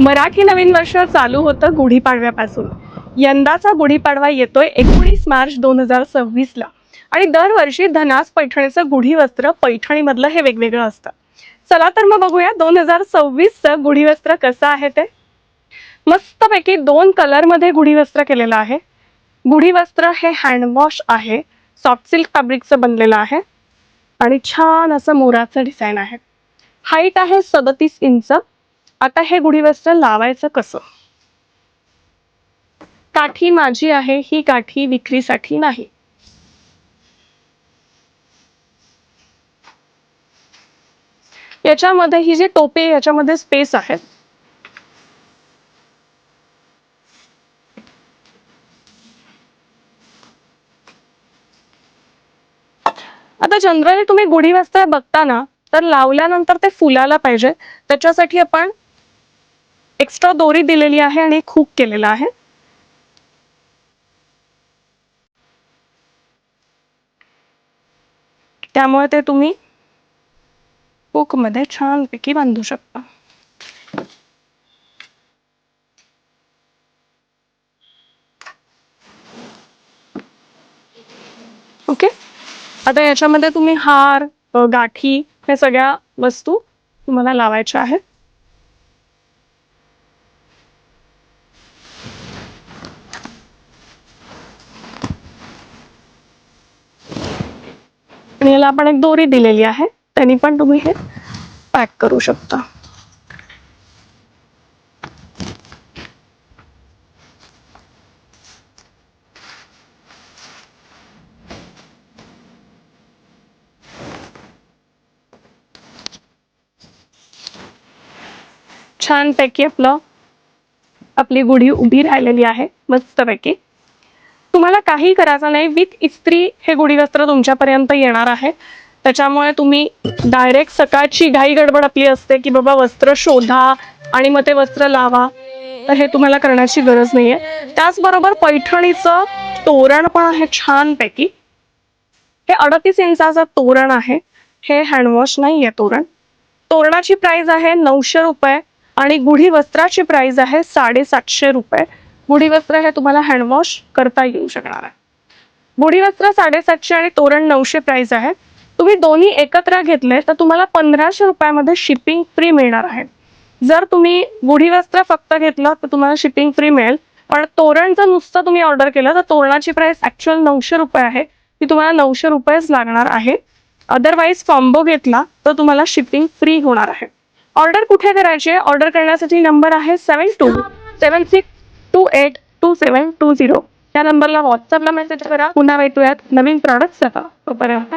मराठी नवीन वर्ष चालू होतं गुढीपाडव्यापासून. यंदाचा गुढीपाडवा येतोय एकोणीस मार्च दोन हजार सव्वीसला. आणि दरवर्षी धनास पैठणीचं गुढी वस्त्र पैठणीमधलं हे वेगवेगळं असतं. चला तर मग बघूया दोन हजार सव्वीसचं गुढी वस्त्र कसं आहे ते. मस्तपैकी दोन कलरमध्ये गुढी वस्त्र केलेलं आहे. गुढी वस्त्र हे हँडवॉश आहे. सॉफ्ट सिल्क फॅब्रिकचं बनलेलं आहे. आणि छान असं मोराचं डिझाईन आहे. हाईट आहे सदतीस इंच. आता हे गुढीवस्त्र लावायचं कसं? काठी माझी आहे ही काठी विक्रीसाठी नाही. याच्यामध्ये ही जी टोपे याच्यामध्ये स्पेस आहे आता जनरली तुम्ही गुढी वाजता बघताना तर लावल्यानंतर ते फुलायला पाहिजे. त्याच्यासाठी आपण एक्स्ट्रा दोरी दिलेली आहे आणि खूप केलेला आहे. त्यामुळे ते तुम्ही हुकमध्ये छानपैकी बांधू शकता. ओके? आता याच्यामध्ये तुम्ही हार गाठी हे सगळ्या वस्तू तुम्हाला लावायच्या आहेत. याला एक दोरी दिलेली आहे. त्यांनी पण तुम्ही हे पॅक करू शकता. गुढी उभी राहिलेली आहे. मस्तपैकी. तुम्हाला काही करायचं नाही. विथ इस्त्री हे गुढी वस्त्र तुमच्यापर्यंत येणार आहे. त्याच्यामुळे तुम्ही डायरेक्ट सकाळची घाई गडबड आपली असते की बाबा वस्त्र शोधा आणि मग ते वस्त्र लावा. तर हे तुम्हाला करण्याची गरज नाहीये. त्याचबरोबर पैठणीचं तोरण पण आहे छानपैकी. हे अडतीस इंचाचं तोरण आहे. हे हँडवॉश नाही आहे तोरण. तोरणाची प्राइस आहे नऊशे रुपये आणि गुढी वस्त्राची प्राइस आहे साडेसातशे रुपये. मुढी वस्त्र हे तुम्हाला हँडवॉश करता येऊ शकणार आहे. मुढी वस्त्र साडेसातशे आणि तोरण नऊशे प्राइस आहे. तुम्ही दोन्ही एकत्र घेतले तर तुम्हाला पंधराशे रुपयामध्ये शिपिंग फ्री मिळणार आहे. जर तुम्ही मुढी वस्त्र फक्त घेतलं तर तुम्हाला शिपिंग फ्री मिळेल. पण तोरण जर नुसतं तुम्ही ऑर्डर केलं तर तोरणाची प्राइस ऍक्च्युअल नऊशे रुपये आहे. ती तुम्हाला नऊशे रुपयेच लागणार आहे. अदरवाईज कॉम्बो घेतला तर तुम्हाला शिपिंग फ्री होणार आहे. ऑर्डर कुठे करायची आहे? ऑर्डर करण्यासाठी नंबर आहे seven two seven six two eight two seven two zero त्या नंबरला व्हॉट्सअपला मेसेज करा पुन्हा भेटूयात नवीन प्रॉडक्ट तोपर्यंत